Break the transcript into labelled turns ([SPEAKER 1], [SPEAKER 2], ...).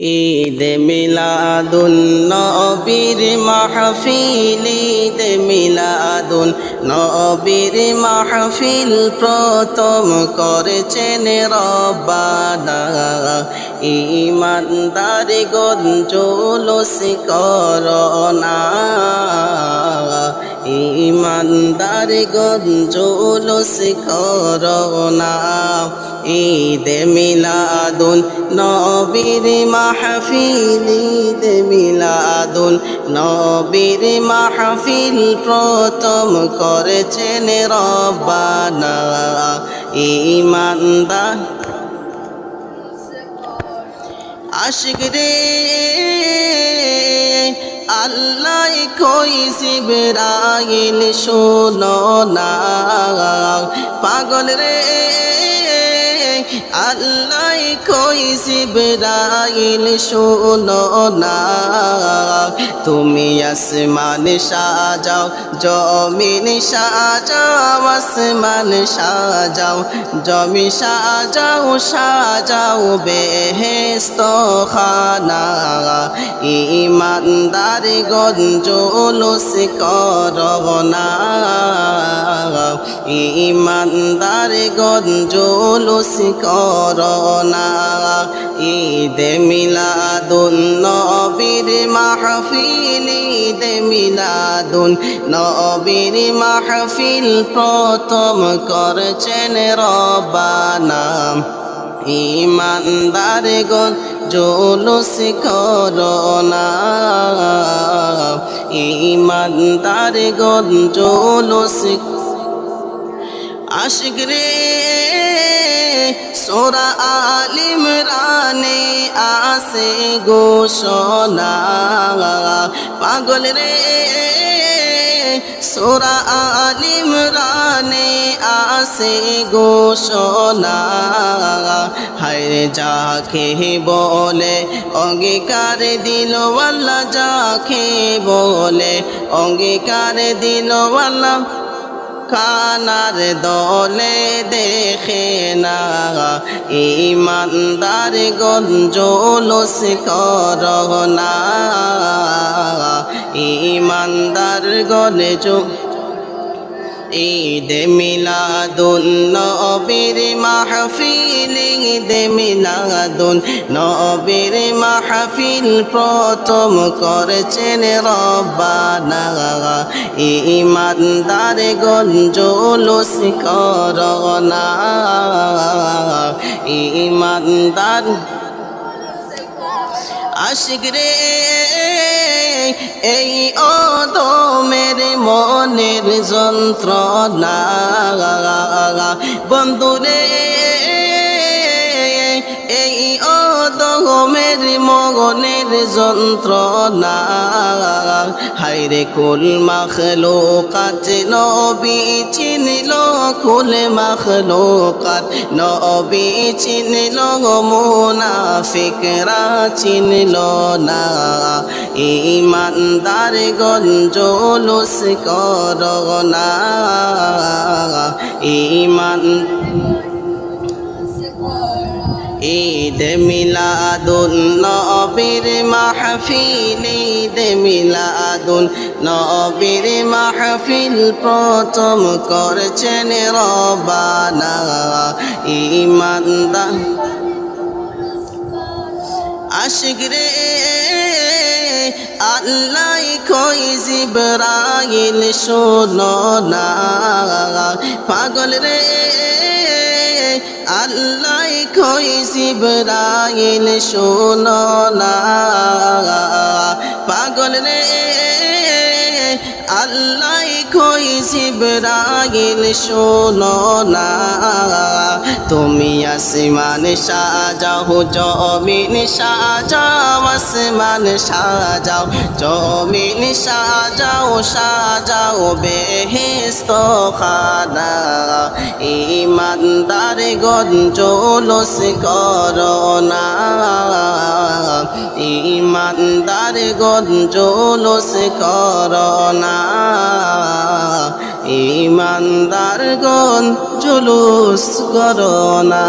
[SPEAKER 1] ঈদ মিলাদুন নবীর মাহফিল, ঈদ মিলাদুন নবীর মাহফিল প্রথম করেছেন রব্বানা। ইমানদার গঞ্জুলুস করোনা। ইমানদার গঞ্জুলুস করোনা। ঈদ মিলাদুন নবীর মাহফিল, ঈদ মিলাদুন নবীর মাহফিল প্রথম করেছেন রব্বানা। ইমানদার আশিক রে, আল্লাহ কই জিবরাইল শোনো না। পাগল রে আল্লাহ জিবরাইল শোনো না। তুমি আসমান সাজাও, জমিন সাজাও, আসমান সাজাও, জমি সাজাও সাজাও বেহেস্ত খানা ইমানদার গঞ্জুলুস করোনা ইমানদার গঞ্জুলুস করোনা ঈদ মিলাদুন নবীর মাহফিল, ঈদ মিলাদুন নবীর মাহফিল প্রথম করছেন রব্বানা ইমানদার গন জুলুস করোনা ইমানদার গন জুলুস আশিক রে। সোরা আলিম রানে আসে গোসনা পাগল রে, সোরা আলিম রানে আসে গোসনা হায় যাকে বলে, অঙ্গীকার দিল ওয়াল্লা যাকে বলে, অঙ্গীকার দিল কানার দলে দেখে না। ইমানদার গঞ্জলস করোনা ইমানদার চুপ ঈদ মিলাদুন নবীর মাহফিল, ঈদ মিলাদুন নবীর মাহফিল প্রথম করেছেন রব্বানা। ইমানদার গঞ্জুলুস করোনা। ইমানদার আশিক রে এই অদমের মনের যন্ত্রণা। বন্ধুরে অদমের মগনের যন্ত্রণা। হাইরে কুল মাখলো কাচ নবী চিনিল কুল মাখলো কাচ নবী চিনিল মুনাফিকরা চিনিল না। ইমানদার গঞ্জলুস করোনা ইমান ঈদ মিলাদুন নবীর মাহফিল, ঈদ মিলাদুন নবীর মাহফিল প্রথম করছেন রবানা। ইমানদার আশিক রে, আল্লাহ কই জিবরাইল শোনো না। পাগল রে আল্লাহ কই জিবরাইল শোনো না। পাগল রে, আল্লাহ কই জিবরাইল শোনো না। তুমি আসমান সাজাও, জমিন সাজাও, আসমান সাজাও, জমিন সাজাও সাজাও বেহেস্ত খানা ইমানদার গঞ্জলস করোনা ইমানদার গঞ্জলস করোনা ইমানদার গঞ্জলস করোনা